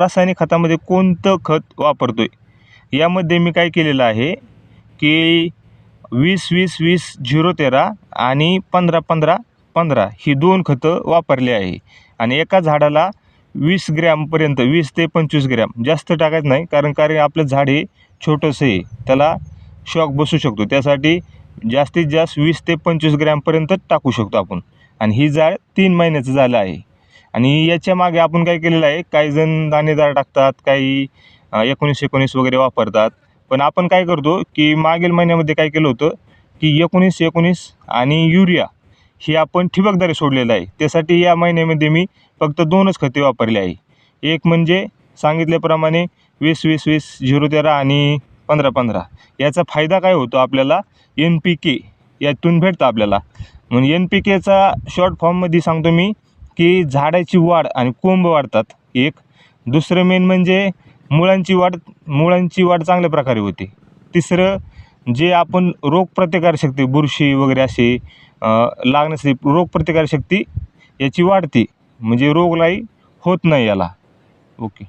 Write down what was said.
रासायनिक खतामध्ये कोणतं खत वापरतो आहे यामध्ये मी काय केलेलं आहे की वीस वीस वीस झिरो तेरा आणि पंधरा पंधरा पंधरा ही दोन खतं वापरली आहे. आणि एका झाडाला वीस ग्रॅमपर्यंत वीस ते पंचवीस ग्रॅम जास्त टाकायचं नाही कारण कारण आपलं झाड हे छोटंसं आहे. त्याला शॉक बसू शकतो. त्यासाठी जास्तीत जास्त वीस ते पंचवीस ग्रॅमपर्यंत टाकू शकतो आपण. आणि ही जाळ तीन महिन्याचं झालं आहे. आणि याच्या मागे आपण काय केलेलं आहे काही जण दाणेदार टाकतात काही एकोणीस एकोणीस वगैरे वापरतात. पण आपण काय करतो की मागील महिन्यामध्ये काय केलं होतं की एकोणीस एकोणीस आणि युरिया हे आपण ठिबकद्वारे सोडलेलं आहे. त्यासाठी या महिन्यामध्ये मी फक्त दोनच खते वापरली आहे. एक म्हणजे सांगितल्याप्रमाणे वीस वीस वीस झिरो तेरा आणि पंधरा पंधरा. याचा फायदा काय होतो आपल्याला? एन पी के यातून भेटतं आपल्याला. म्हणून एन पी केचा शॉर्ट फॉर्ममध्ये सांगतो मी की झाडाची वाढ आणि कोंब वाढतात. एक. दुसरं मेन म्हणजे मुळांची वाढ मुळांची वाढ चांगल्या प्रकारे होते. तिसरं जे आपण रोगप्रतिकारशक्ती बुरशी वगैरे असे लागण्यासाठी रोगप्रतिकारशक्ती याची वाढते. म्हणजे रोगराई होत नाही याला. ओके.